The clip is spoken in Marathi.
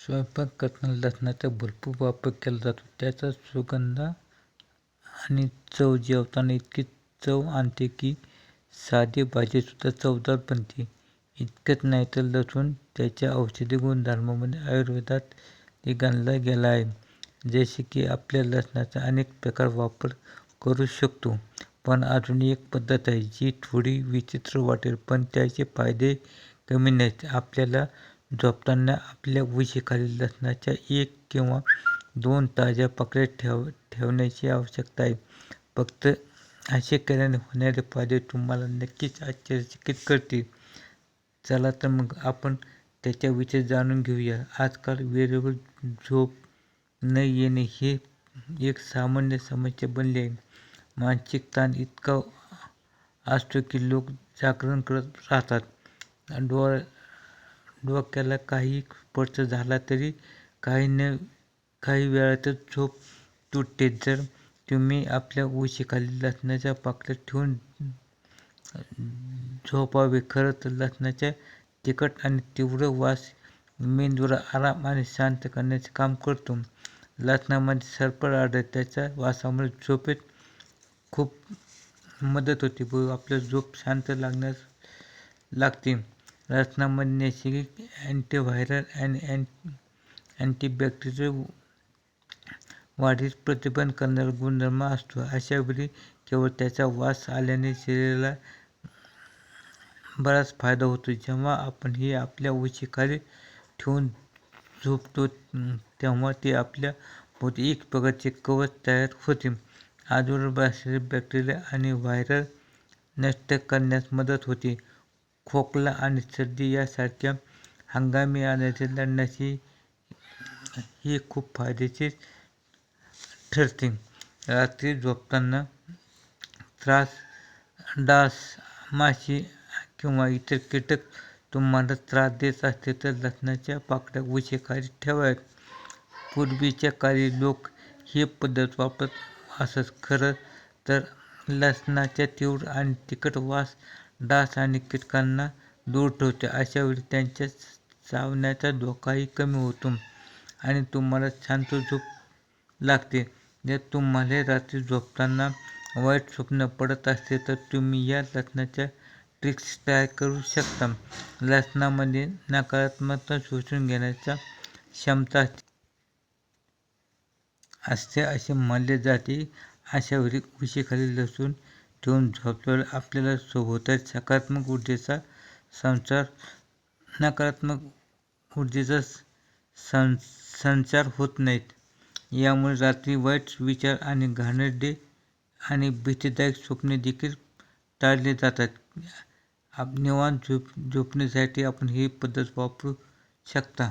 स्वयंपाक करताना लसणाचा भरपूर वापर केला जातो. त्याचा सुगंध आणि चव जेवताना इतकी चव आणते की साधी भाजीसुद्धा चवदार बनते. इतकंच नाही तर लसूण त्याच्या औषधी गुणधर्मामध्ये आयुर्वेदात ते गणला गेला आहे. जसे की आपल्या लसणाचा अनेक प्रकार वापर करू शकतो पण अजून एक पद्धत आहे जी थोडी विचित्र वाटेल पण त्याचे फायदे कमी नाहीत. आपल्याला झोपताना आपल्या उशीखाली लसणाच्या एक किंवा दोन ताज्या पाकळ्या ठेव ठेवण्याची आवश्यकता आहे. फक्त असे केल्याने होणारे फायदे तुम्हाला नक्कीच आश्चर्यचकित करतील. चला तर मग आपण त्याच्याविषयी जाणून घेऊया. आजकाल वेळेवर झोप न येणे हे एक सामान्य समस्या बनली आहे. मानसिक ताण इतका असतो की लोक जागरण करत राहतात. डोळ्या डोक्याला काही स्पर्श झाला तरी काही न काही वेळातच झोप तुटते. जर तुम्ही आपल्या उशीखाली लसणाच्या पाकळ्या ठेवून झोपावे खरं तर लसणाच्या तिखट आणि तीव्र वास मेंदूला आराम आणि शांत करण्याचे काम करतो. लसणामध्ये सरपळ आढळते त्याच्या वासामुळे झोपेत खूप मदत होते व आपल्या झोप शांत लागण्यास लागते. रचनामध्ये नैसर्गिक अँटीव्हायरल आणि अँटीबॅक्टेरियल वाढीस प्रतिबंध करणारा गुणधर्म असतो. अशा वेळी केवळ त्याचा वास आल्याने शरीराला बराच फायदा होतो. जेव्हा आपण हे आपल्या उशीखाली ठेवून झोपतो तेव्हा ते आपल्या भोवती एक प्रकारचे कवच तयार होते. आजूबाजूला बॅक्टेरिया आणि व्हायरल नष्ट करण्यास मदत होते. खोकला आणि सर्दी यासारख्या हंगामी आजाराशी लढण्याची ही खूप फायदेशीर ठरते. रात्री झोपताना त्रास डास माशी किंवा इतर कीटक तुम्हाला त्रास देत असते तर लसणाच्या पाकळ्या उशीखाली ठेवाव्यात. पूर्वीच्या काळी लोक ही पद्धत वापरत असत. खरं तर लसणाच्या तीव्र आणि तिखट वास डास आणि कीटकांना दूर ठेवते. अशा वेळी त्यांच्या चावण्याचा धोकाही कमी होतो आणि तुम्हाला शांत झोप लागते. जर तुम्हाला रात्री झोपताना वाईट स्वप्न पडत असते तर तुम्ही या लसणाच्या ट्रिक्स ट्राय करू शकता. लसणामध्ये नकारात्मकता शोषून घेण्याचा क्षमता असते. असे मानले जाते. अशा वेळी उशीखाली लसूण ठेवून झोपल्यावर आपल्याला सभोवताली सकारात्मक ऊर्जेचा संचार. नकारात्मक ऊर्जेचा सं संचार होत नाहीत. यामुळे रात्री वाईट विचार आणि घाणेरडे आणि भीतीदायक स्वप्ने देखील टाळले जातात. आप निवांत झोप झोपण्यासाठी आपण ही पद्धत वापरू शकता.